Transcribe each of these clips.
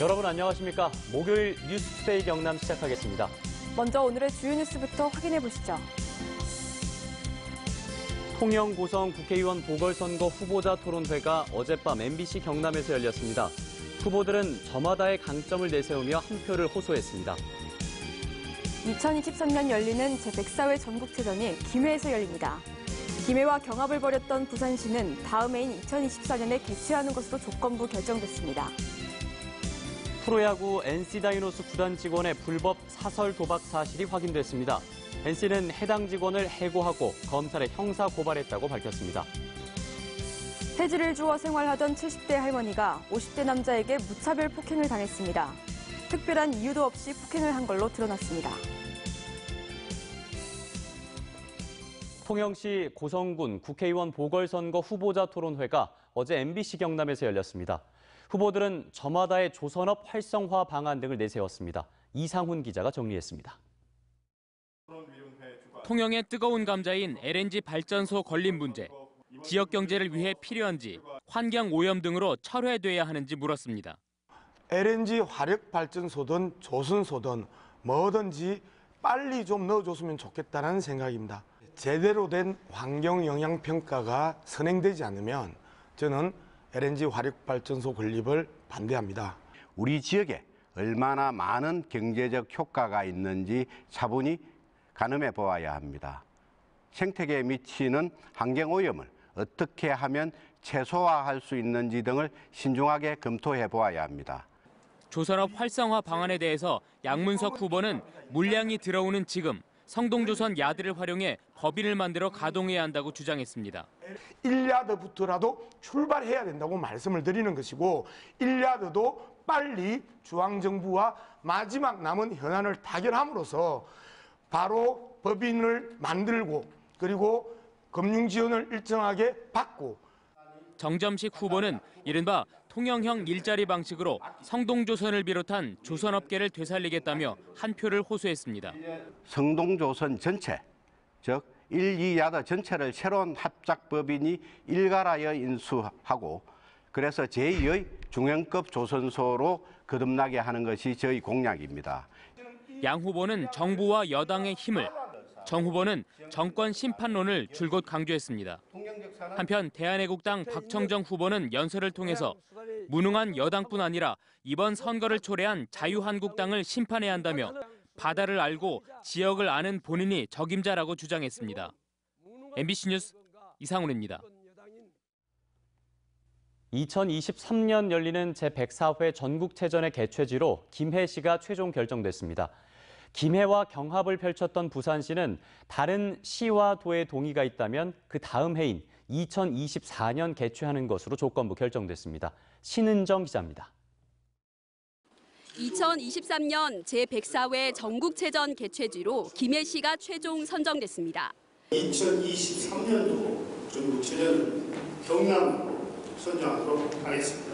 여러분 안녕하십니까? 목요일 뉴스데이 경남 시작하겠습니다. 먼저 오늘의 주요 뉴스부터 확인해 보시죠. 통영 고성 국회의원 보궐선거 후보자 토론회가 어젯밤 MBC 경남에서 열렸습니다. 후보들은 저마다의 강점을 내세우며 한 표를 호소했습니다. 2023년 열리는 제104회 전국체전이 김해에서 열립니다. 김해와 경합을 벌였던 부산시는 다음 해인 2024년에 개최하는 것으로 조건부 결정됐습니다. 프로야구 NC 다이노스 구단 직원의 불법 사설 도박 사실이 확인됐습니다. NC는 해당 직원을 해고하고 검찰에 형사 고발했다고 밝혔습니다. 해지를 주워 생활하던 70대 할머니가 50대 남자에게 무차별 폭행을 당했습니다. 특별한 이유도 없이 폭행을 한 걸로 드러났습니다. 통영시 고성군 국회의원 보궐선거 후보자 토론회가 어제 MBC 경남에서 열렸습니다. 후보들은 저마다의 조선업 활성화 방안 등을 내세웠습니다. 이상훈 기자가 정리했습니다. 통영의 뜨거운 감자인 LNG 발전소 건립 문제, 지역 경제를 위해 필요한지, 환경 오염 등으로 철회돼야 하는지 물었습니다. LNG 화력 발전소든 조선소든 뭐든지 빨리 좀 넣어줬으면 좋겠다는 생각입니다. 제대로 된 환경 영향 평가가 선행되지 않으면 저는 LNG 화력 발전소 건립을 반대합니다. 우리 지역에 얼마나 많은 경제적 효과가 있는지 차분히 가늠해 보아야 합니다. 생태계에 미치는 환경 오염을 어떻게 하면 최소화할 수 있는지 등을 신중하게 검토해 보아야 합니다. 조선업 활성화 방안에 대해서 양문석 후보는 물량이 들어오는 지금 성동조선 야드를 활용해 법인을 만들어 가동해야 한다고 주장했습니다. 1야드부터라도 출발해야 된다고 말씀을 드리는 것이고 1야드도 빨리 중앙정부와 마지막 남은 현안을 타결함으로써 바로 법인을 만들고 그리고 금융 지원을 일정하게 받고 정점식 후보는 이른바 통영형 일자리 방식으로 성동조선을 비롯한 조선업계를 되살리겠다며 한 표를 호소했습니다. 성동조선 전체, 즉 1, 2야드 전체를 새로운 합작법인이 일괄하여 인수하고 그래서 제2의 중형급 조선소로 거듭나게 하는 것이 저희 공약입니다. 양 후보는 정부와 여당의 힘을, 정 후보는 정권 심판론을 줄곧 강조했습니다. 한편 대한애국당 박청정 후보는 연설을 통해서 무능한 여당뿐 아니라 이번 선거를 초래한 자유한국당을 심판해야 한다며 바다를 알고 지역을 아는 본인이 적임자라고 주장했습니다. MBC 뉴스 이상훈입니다. 2023년 열리는 제104회 전국체전의 개최지로 김해 시가 최종 결정됐습니다. 김해와 경합을 펼쳤던 부산시는 다른 시와 도의 동의가 있다면 그 다음 해인 2024년 개최하는 것으로 조건부 결정됐습니다. 신은정 기자입니다. 2023년 제104회 전국체전 개최지로 김해시가 최종 선정됐습니다. 2023년도 전국체전 경남으로 선정하도록 하겠습니다.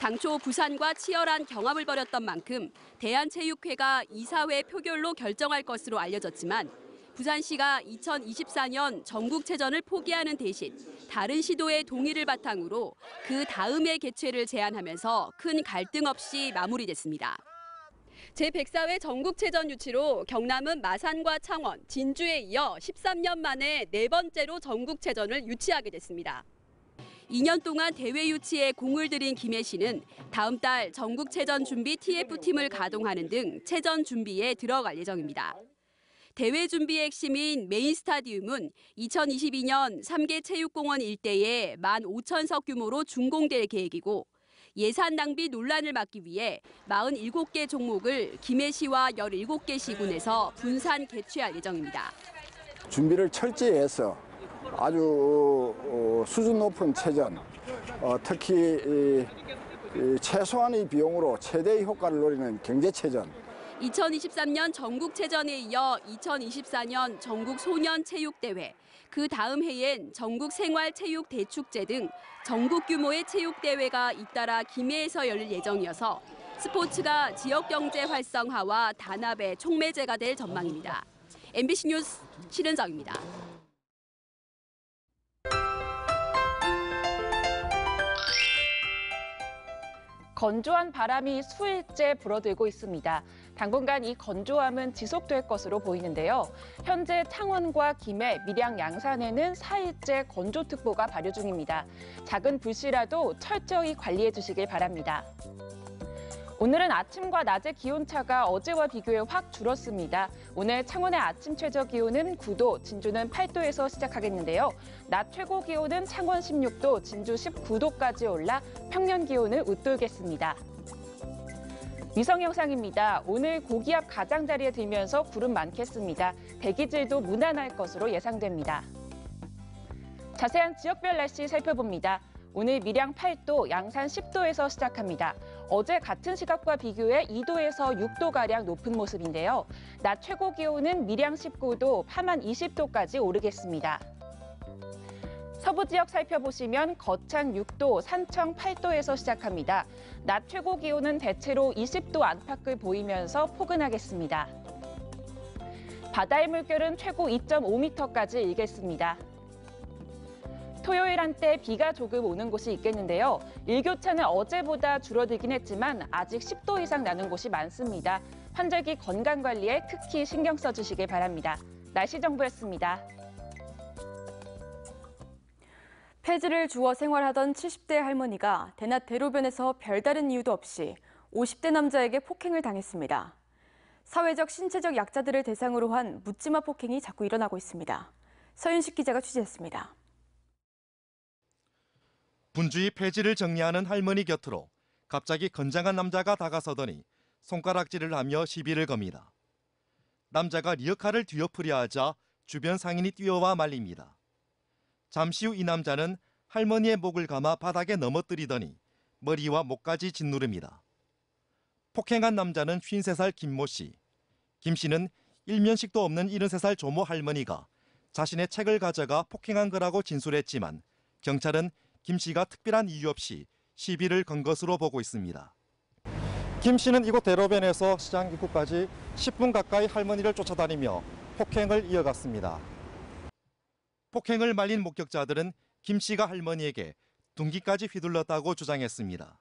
당초 부산과 치열한 경합을 벌였던 만큼 대한체육회가 이사회 표결로 결정할 것으로 알려졌지만 부산시가 2024년 전국체전을 포기하는 대신 다른 시도의 동의를 바탕으로 그 다음의 개최를 제안하면서 큰 갈등 없이 마무리됐습니다. 제104회 전국체전 유치로 경남은 마산과 창원, 진주에 이어 13년 만에 네 번째로 전국체전을 유치하게 됐습니다. 2년 동안 대회 유치에 공을 들인 김해시는 다음 달 전국체전 준비 TF팀을 가동하는 등 체전 준비에 들어갈 예정입니다. 대회 준비의 핵심인 메인 스타디움은 2022년 3개 체육공원 일대에 15,000석 규모로 준공될 계획이고 예산 낭비 논란을 막기 위해 47개 종목을 김해시와 17개 시군에서 분산 개최할 예정입니다. 준비를 철저히 해서 아주 어, 수준 높은 체전, 어, 특히 최소한의 비용으로 최대의 효과를 노리는 경제체전, 2023년 전국체전에 이어 2024년 전국 소년체육대회, 그 다음 해엔 전국 생활체육대축제 등 전국 규모의 체육대회가 잇따라 김해에서 열릴 예정이어서 스포츠가 지역경제 활성화와 단합의 촉매제가 될 전망입니다. MBC 뉴스 신은정입니다. 건조한 바람이 수일째 불어들고 있습니다. 당분간 이 건조함은 지속될 것으로 보이는데요. 현재 창원과 김해, 밀양, 양산에는 4일째 건조특보가 발효 중입니다. 작은 불씨라도 철저히 관리해 주시길 바랍니다. 오늘은 아침과 낮의 기온차가 어제와 비교해 확 줄었습니다. 오늘 창원의 아침 최저 기온은 9도, 진주는 8도에서 시작하겠는데요. 낮 최고 기온은 창원 16도, 진주 19도까지 올라 평년 기온을 웃돌겠습니다. 위성 영상입니다. 오늘 고기압 가장자리에 들면서 구름 많겠습니다. 대기질도 무난할 것으로 예상됩니다. 자세한 지역별 날씨 살펴봅니다. 오늘 밀양 8도, 양산 10도에서 시작합니다. 어제 같은 시각과 비교해 2도에서 6도가량 높은 모습인데요. 낮 최고 기온은 밀양 19도, 파만 20도까지 오르겠습니다. 서부 지역 살펴보시면 거창 6도, 산청 8도에서 시작합니다. 낮 최고 기온은 대체로 20도 안팎을 보이면서 포근하겠습니다. 바다의 물결은 최고 2.5m까지 일겠습니다. 토요일 한때 비가 조금 오는 곳이 있겠는데요. 일교차는 어제보다 줄어들긴 했지만 아직 10도 이상 나는 곳이 많습니다. 환절기 건강 관리에 특히 신경 써주시길 바랍니다. 날씨 정보였습니다. 폐지를 주워 생활하던 70대 할머니가 대낮 대로변에서 별다른 이유도 없이 50대 남자에게 폭행을 당했습니다. 사회적 신체적 약자들을 대상으로 한 묻지마 폭행이 자꾸 일어나고 있습니다. 서윤식 기자가 취재했습니다. 분주히 폐지를 정리하는 할머니 곁으로 갑자기 건장한 남자가 다가서더니 손가락질을 하며 시비를 겁니다. 남자가 리어카를 뒤엎으려 하자 주변 상인이 뛰어와 말립니다. 잠시 후 이 남자는 할머니의 목을 감아 바닥에 넘어뜨리더니 머리와 목까지 짓누릅니다. 폭행한 남자는 53살 김모 씨. 김 씨는 일면식도 없는 73살 조모 할머니가 자신의 책을 가져가 폭행한 거라고 진술했지만 경찰은 김 씨가 특별한 이유 없이 시비를 건 것으로 보고 있습니다. 김 씨는 이곳 대로변에서 시장 입구까지 10분 가까이 할머니를 쫓아다니며 폭행을 이어갔습니다. 폭행을 말린 목격자들은 김 씨가 할머니에게 둔기까지 휘둘렀다고 주장했습니다.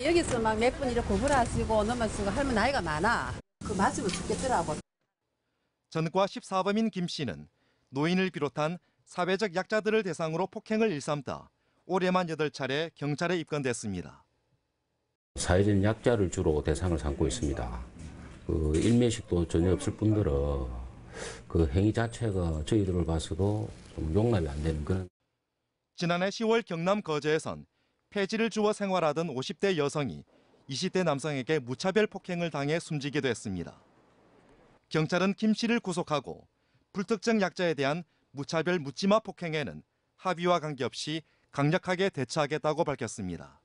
여기서 막 몇 분 이렇게 구부라시고 넘어지고 할머니 나이가 많아. 그 맞으면 죽겠더라고. 전과 14범인 김 씨는 노인을 비롯한 사회적 약자들을 대상으로 폭행을 일삼다 올해만 8차례 경찰에 입건됐습니다. 사회적 약자를 주로 대상을 삼고 있습니다. 그 일면식도 전혀 없을 뿐더러 그 행위 자체가 저희들을 봐서도 좀 용납이 안 되는 그런 지난해 10월 경남 거제에선 폐지를 주워 생활하던 50대 여성이 20대 남성에게 무차별 폭행을 당해 숨지기도 했습니다. 경찰은 김 씨를 구속하고 불특정 약자에 대한 무차별 묻지마 폭행에는 합의와 관계없이 강력하게 대처하겠다고 밝혔습니다.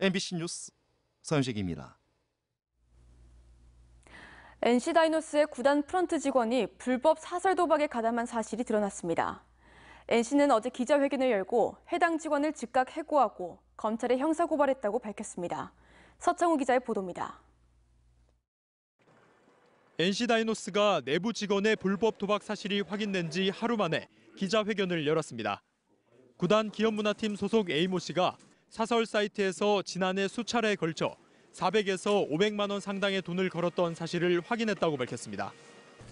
MBC 뉴스 선식입니다. NC 다이노스의 구단 프런트 직원이 불법 사설 도박에 가담한 사실이 드러났습니다. NC는 어제 기자회견을 열고 해당 직원을 즉각 해고하고 검찰에 형사 고발했다고 밝혔습니다. 서창우 기자의 보도입니다. NC 다이노스가 내부 직원의 불법 도박 사실이 확인된 지 하루 만에 기자회견을 열었습니다. 구단 기업문화팀 소속 A모 씨가 사설 사이트에서 지난해 수차례에 걸쳐 400에서 500만 원 상당의 돈을 걸었던 사실을 확인했다고 밝혔습니다.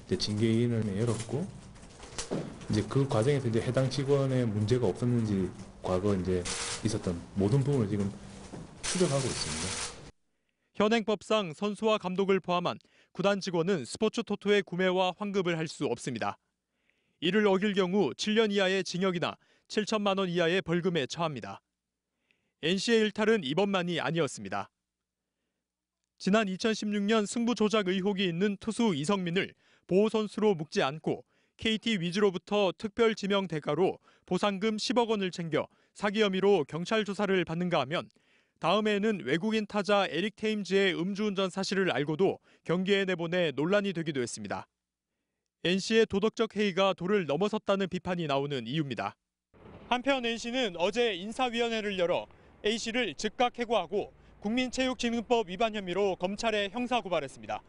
이제 징계위원회 열었고 이제 그 과정에서 이제 해당 직원의 문제가 없었는지 과거 이제 있었던 모든 부분을 지금 추적하고 있습니다. 현행법상 선수와 감독을 포함한 구단 직원은 스포츠 토토의 구매와 환급을 할 수 없습니다. 이를 어길 경우 7년 이하의 징역이나 7천만 원 이하의 벌금에 처합니다. NC의 일탈은 이번만이 아니었습니다. 지난 2016년 승부 조작 의혹이 있는 투수 이성민을 보호 선수로 묶지 않고 KT 위즈로부터 특별 지명 대가로 보상금 10억 원을 챙겨 사기 혐의로 경찰 조사를 받는가 하면 다음해에는 외국인 타자 에릭 테임즈의 음주운전 사실을 알고도 경기에 내보내 논란이 되기도 했습니다. NC의 도덕적 해이가 도를 넘어섰다는 비판이 나오는 이유입니다. 한편 NC는 어제 인사위원회를 열어 A씨를 즉각 해고하고 국민체육진흥법 위반 혐의로 검찰에 형사 고발했습니다.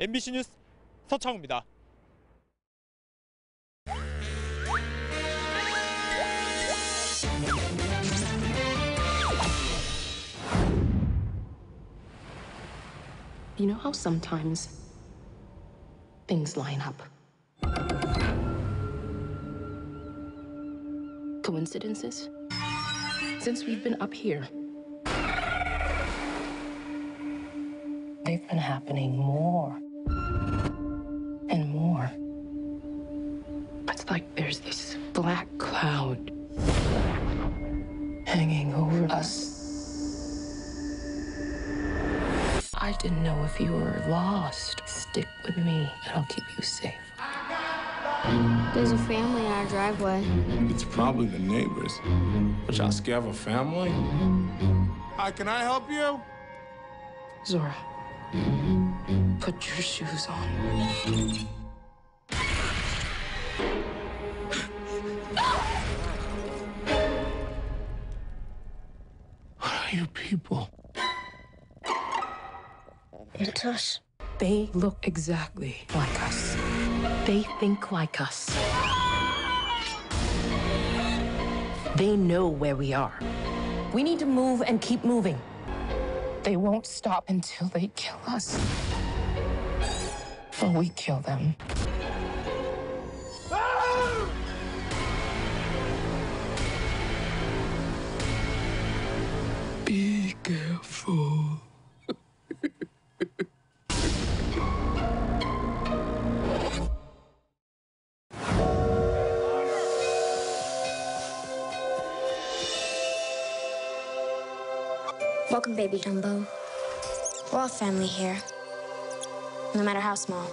MBC 뉴스 서창우입니다. They've been happening more and more. It's like there's this black cloud hanging over us. I didn't know if you were lost. Stick with me, and I'll keep you safe. There's a family in our driveway. It's probably the neighbors. But y'all scared of a family? Hi, can I help you? Zora, put your shoes on. What are you people? It's us. They look exactly like us. They think like us. They know where we are. We need to move and keep moving. They won't stop until they kill us. Or we kill them. Be careful. Welcome, baby Dumbo. We're all family here, no matter how small.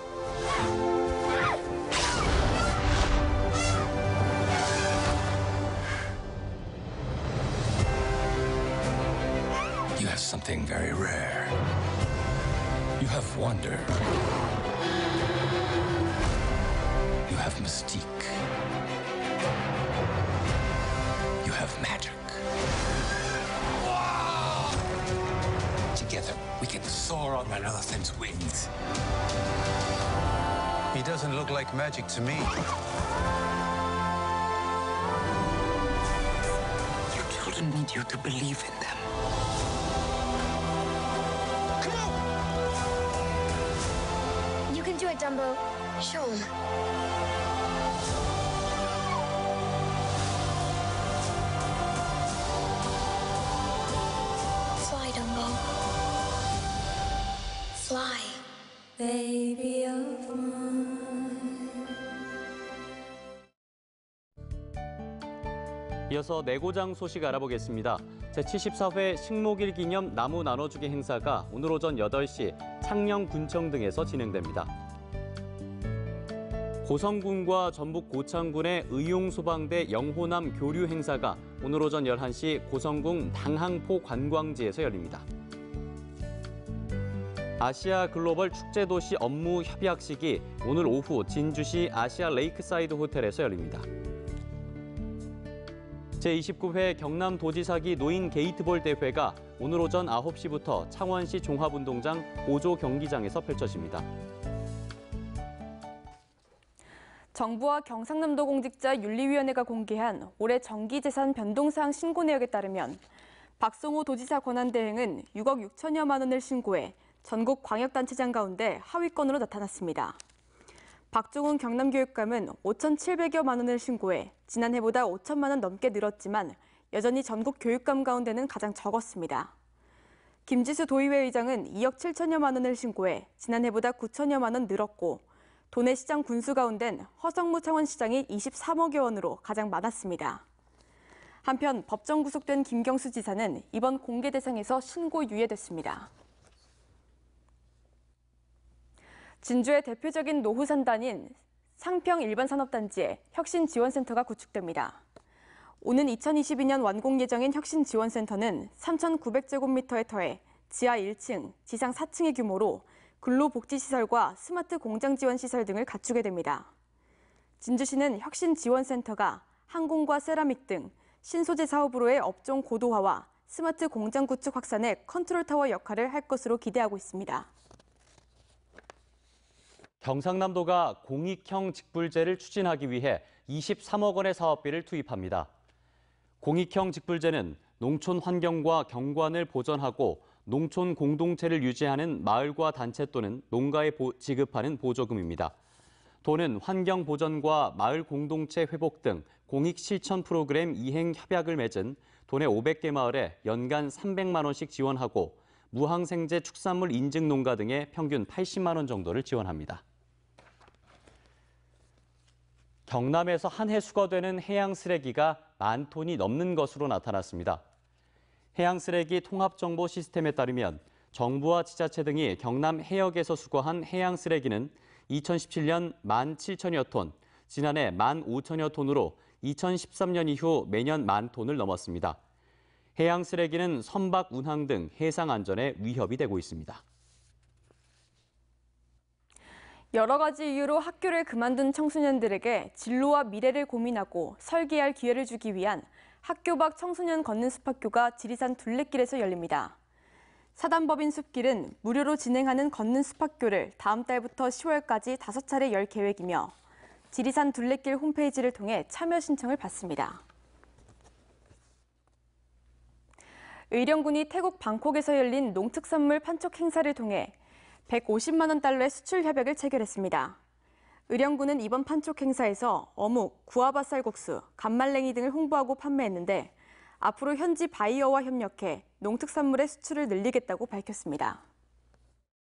You have something very rare. You have wonder. You have mystique. We can soar on that wings. He doesn't look like magic to me. Your children need you to believe in them. You can do it, Dumbo. Show 'em. 이어서 내고장 소식 알아보겠습니다. 제74회 식목일 기념 나무 나눠주기 행사가 오늘 오전 8시 창녕군청 등에서 진행됩니다. 고성군과 전북 고창군의 의용소방대 영호남 교류 행사가 오늘 오전 11시 고성군 당항포 관광지에서 열립니다. 아시아 글로벌 축제 도시 업무 협약식이 오늘 오후 진주시 아시아 레이크사이드 호텔에서 열립니다. 제29회 경남도지사기 노인 게이트볼 대회가 오늘 오전 9시부터 창원시 종합운동장 보조 경기장에서 펼쳐집니다. 정부와 경상남도 공직자 윤리위원회가 공개한 올해 정기재산 변동사항 신고 내역에 따르면 박성호 도지사 권한대행은 6억 6천여만 원을 신고해 전국 광역단체장 가운데 하위권으로 나타났습니다. 박종훈 경남교육감은 5,700여만 원을 신고해 지난해보다 5천만 원 넘게 늘었지만 여전히 전국 교육감 가운데는 가장 적었습니다. 김지수 도의회 의장은 2억 7천여만 원을 신고해 지난해보다 9천여만 원 늘었고 도내 시장 군수 가운데는 허성무 창원시장이 23억여 원으로 가장 많았습니다. 한편 법정 구속된 김경수 지사는 이번 공개 대상에서 신고 유예됐습니다. 진주의 대표적인 노후 산단인 상평 일반 산업단지에 혁신 지원센터가 구축됩니다. 오는 2022년 완공 예정인 혁신 지원센터는 3,900제곱미터의 터에 지하 1층, 지상 4층의 규모로 근로복지시설과 스마트 공장 지원 시설 등을 갖추게 됩니다. 진주시는 혁신 지원센터가 항공과 세라믹 등 신소재 사업으로의 업종 고도화와 스마트 공장 구축 확산의 컨트롤 타워 역할을 할 것으로 기대하고 있습니다. 경상남도가 공익형 직불제를 추진하기 위해 23억 원의 사업비를 투입합니다. 공익형 직불제는 농촌 환경과 경관을 보전하고 농촌 공동체를 유지하는 마을과 단체 또는 농가에 보- 지급하는 보조금입니다. 도는 환경 보전과 마을 공동체 회복 등 공익 실천 프로그램 이행 협약을 맺은 도내 500개 마을에 연간 300만 원씩 지원하고 무항생제 축산물 인증 농가 등에 평균 80만 원 정도를 지원합니다. 경남에서 한 해 수거되는 해양 쓰레기가 만 톤이 넘는 것으로 나타났습니다. 해양 쓰레기 통합 정보 시스템에 따르면 정부와 지자체 등이 경남 해역에서 수거한 해양 쓰레기는 2017년 1만 7천여 톤, 지난해 1만 5천여 톤으로 2013년 이후 매년 만 톤을 넘었습니다. 해양 쓰레기는 선박 운항 등 해상 안전에 위협이 되고 있습니다. 여러 가지 이유로 학교를 그만둔 청소년들에게 진로와 미래를 고민하고 설계할 기회를 주기 위한 학교 밖 청소년 걷는 숲학교가 지리산 둘레길에서 열립니다. 사단법인 숲길은 무료로 진행하는 걷는 숲학교를 다음 달부터 10월까지 다섯 차례 열 계획이며 지리산 둘레길 홈페이지를 통해 참여 신청을 받습니다. 의령군이 태국 방콕에서 열린 농특산물 판촉 행사를 통해 150만 원 달러의 수출 협약을 체결했습니다. 의령군은 이번 판촉 행사에서 어묵, 구아바쌀국수, 간말랭이 등을 홍보하고 판매했는데 앞으로 현지 바이어와 협력해 농특산물의 수출을 늘리겠다고 밝혔습니다.